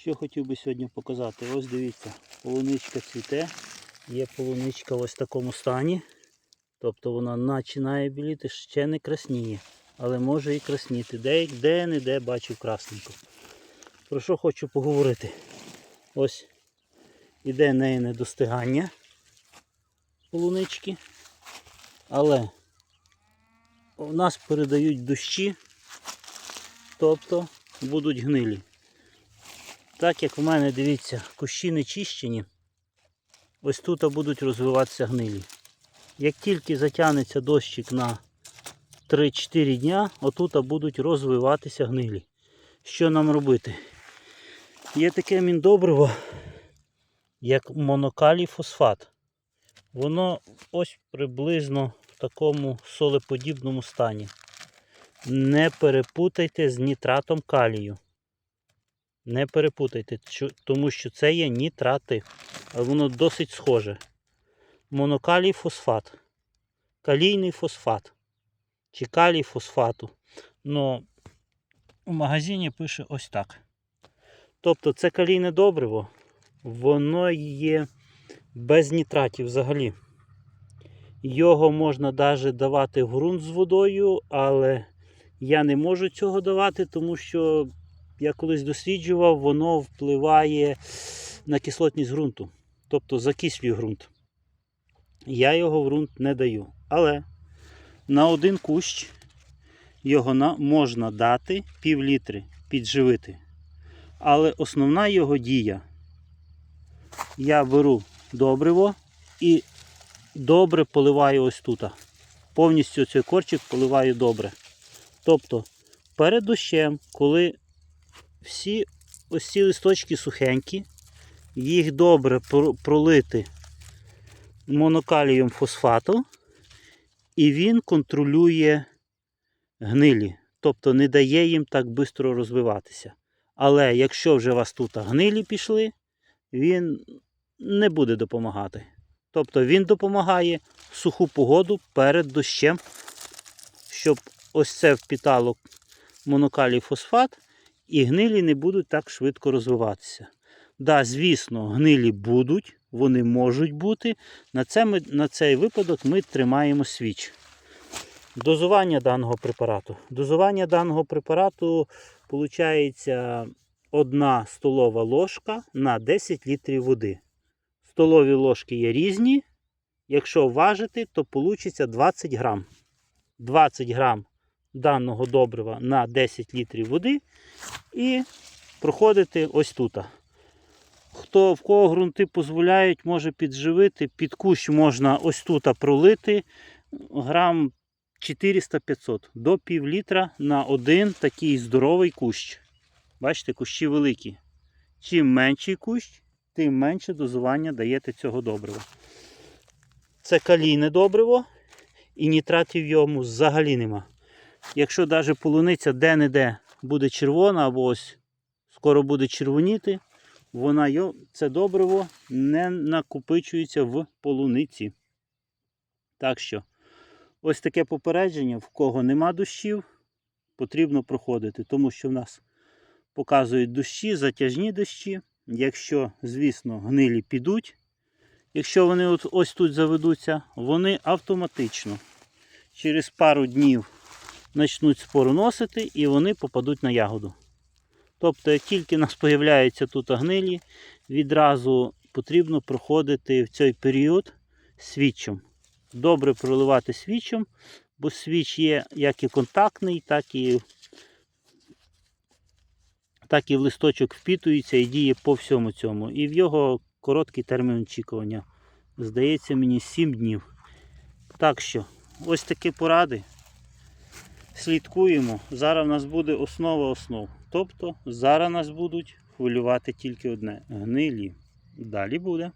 Що хотів би сьогодні показати? Ось дивіться, полуничка цвіте. Є полуничка ось в такому стані. Тобто вона починає біліти, ще не красніє. Але може і красніти. Де, де бачив красненько. Про що хочу поговорити? Ось іде неї недостигання полунички. Але у нас передають дощі, тобто будуть гнилі. Так як в мене, дивіться, кущі не чищені, ось тут будуть розвиватися гнилі. Як тільки затягнеться дощик на 3-4 дня, отут будуть розвиватися гнилі. Що нам робити? Є таке міндобриво, як монокалій фосфат. Воно ось приблизно в такому солеподібному стані. Не перепутайте з нітратом калію. Не перепутайте, тому що це є нітрати, воно досить схоже. Монокалій фосфат, калійний фосфат чи калій фосфату. Но в магазині пише ось так. Тобто це калійне добриво, воно є без нітратів взагалі. Його можна навіть давати в ґрунт з водою, але я не можу цього давати, тому що я колись досліджував, воно впливає на кислотність ґрунту, тобто закислює ґрунт. Я його в ґрунт не даю. Але на один кущ його можна дати пів літри, підживити. Але основна його дія, я беру добриво і добре поливаю ось тут. Повністю цей корчик поливаю добре. Тобто перед дощем, коли всі ось ці листочки сухенькі, їх добре пролити монокалієм фосфату, і він контролює гнилі, тобто не дає їм так швидко розвиватися. Але якщо вже у вас тут гнилі пішли, він не буде допомагати. Тобто він допомагає суху погоду перед дощем, щоб ось це впітало монокалій фосфат, і гнилі не будуть так швидко розвиватися. Да, звісно, гнилі будуть, вони можуть бути. На, це ми, на цей випадок ми тримаємо свіч. Дозування даного препарату. Дозування даного препарату виходить 1 столова ложка на 10 літрів води. Столові ложки є різні. Якщо важити, то вийде 20 грам. 20 грам даного добрива на 10 літрів води і проходити ось тут. Хто в кого ґрунти дозволяють, може підживити. Під кущ можна ось тут пролити грам 400-500 до пів літра на один такий здоровий кущ. Бачите, кущі великі. Чим менший кущ, тим менше дозування даєте цього добрива. Це калійне добриво і нітратів йому взагалі нема. Якщо навіть полуниця де-не-де буде червона або ось скоро буде червоніти, вона це добриво не накопичується в полуниці. Так що, ось таке попередження, в кого нема дощів, потрібно проходити, тому що в нас показують дощі, затяжні дощі. Якщо, звісно, гнилі підуть, якщо вони от ось тут заведуться, вони автоматично через пару днів почнуть спору носити і вони попадуть на ягоду. Тобто, як тільки у нас з'являються тут гнилі, відразу потрібно проходити в цей період свічем. Добре проливати свічем, бо свіч є як і контактний, так і, так і в листочок впітується і діє по всьому цьому. І в його короткий термін очікування. Здається, мені 7 днів. Так що, ось такі поради слідкуємо. Зараз в нас буде основа основ. Тобто зараз нас будуть хвилювати тільки одне гнилі. Далі буде.